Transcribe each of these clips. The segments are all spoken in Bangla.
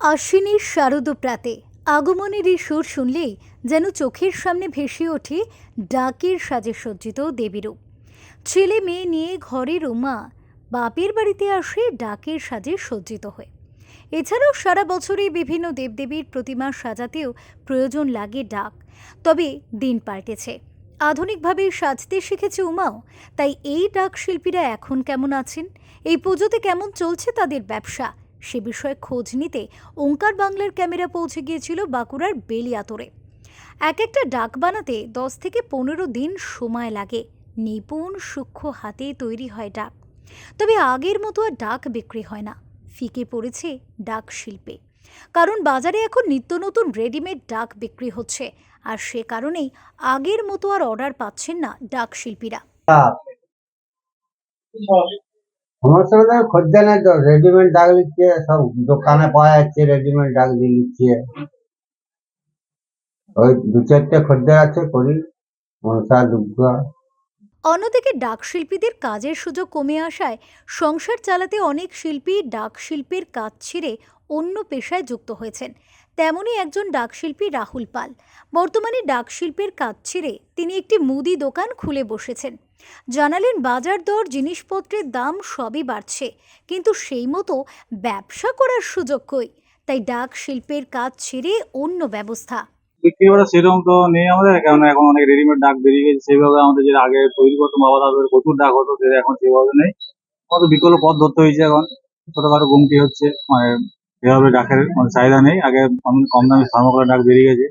আশ্বিনীর শারদ প্রাতে আগমনের এই সুর শুনলেই যেন চোখের সামনে ভেসে ওঠে ডাকের সাজে সজ্জিত দেবীরূপ। ছেলে মেয়ে নিয়ে ঘরের উমা বাপের বাড়িতে আসে ডাকের সাজে সজ্জিত হয়ে। এছাড়াও সারা বছরই বিভিন্ন দেবদেবীর প্রতিমা সাজাতেও প্রয়োজন লাগে ডাক। তবে দিন পাল্টেছে। আধুনিকভাবে সাজতে শিখেছে উমাও, তাই এই ডাক শিল্পীরা এখন কেমন আছেন? এই পুজোতে কেমন চলছে তাদের ব্যবসা? সে বিষয়ে খোঁজ নিতে ওঙ্কার বাংলার ক্যামেরা পৌঁছে গিয়েছিল বাঁকুড়ার বেলিয়াতরে। এক একটা ডাক বানাতে দশ থেকে পনেরো দিন সময় লাগে। নিপুণ, সূক্ষ্ম হাতে তৈরি হয় ডাক। তবে আগের মতো আর ডাক বিক্রি হয় না। ফিকে পড়েছে ডাক শিল্পে। কারণ বাজারে এখন নিত্য নতুন রেডিমেড ডাক বিক্রি হচ্ছে। আর সে কারণেই আগের মতো আর অর্ডার পাচ্ছেন না ডাক শিল্পীরা। সমস্যা তো খদ্দের নেই তো রেডিমেড ডাক দিচ্ছে, সব দোকানে পাওয়া যাচ্ছে রেডিমেড ডাক দিয়ে দিচ্ছে। ওই দু চারটে খদ্দের আছে, করি, মনসা দুর্গা অন্যদিকে ডাক শিল্পীদের কাজের সুযোগ কমে আসায় সংসার চালাতে অনেক শিল্পী ডাক শিল্পের কাজ ছেড়ে অন্য পেশায় যুক্ত হয়েছেন। তেমনই একজন ডাক শিল্পী রাহুল পাল। বর্তমানে ডাক শিল্পের কাজ ছেড়ে তিনি একটি মুদি দোকান খুলে বসেছেন। জানালেন, বাজার দর, জিনিসপত্রের দাম সবই বাড়ছে, কিন্তু সেই মতো ব্যবসা করার সুযোগ কই? তাই ডাক শিল্পের কাজ ছেড়ে অন্য ব্যবস্থা। বিক্রি করা সেরকম তো নেই আমাদের কারণ এখন অনেক রেডিমেড ডাক বেরিয়ে গেছে। সেইভাবে আমাদের যেটা আগে তৈরি করতো বাবা প্রচুর ডাক হতো, সেটা এখন সেভাবে নেই। কত বিকল্প পথ ধরতে হয়েছে এখন। ছোটখাটো গুমটি হচ্ছে মানে সেভাবে ডাকের মানে চাহিদা নেই। আগে কম দামে থার্মোকলের ডাক বেরিয়ে গেছে।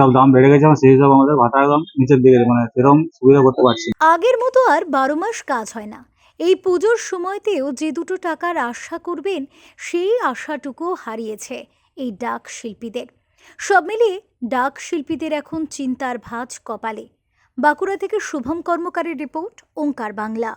সব দাম বেড়ে গেছে, সেই আমাদের দাম নিচের দিকে মানে সেরকম সুবিধা করতে পারছি আগের মতো আর বারো মাস কাজ হয় না। এই পুজোর সময়তেও যে দুটো টাকার আশা করবেন, সেই আশাটুকু হারিয়েছে এই ডাক শিল্পীদের। সব মিলিয়ে ডাক শিল্পীদের এখন চিন্তার ভাঁজ কপালে। বাঁকুড়া থেকে শুভম কর্মকারের রিপোর্ট, ওঙ্কার বাংলা।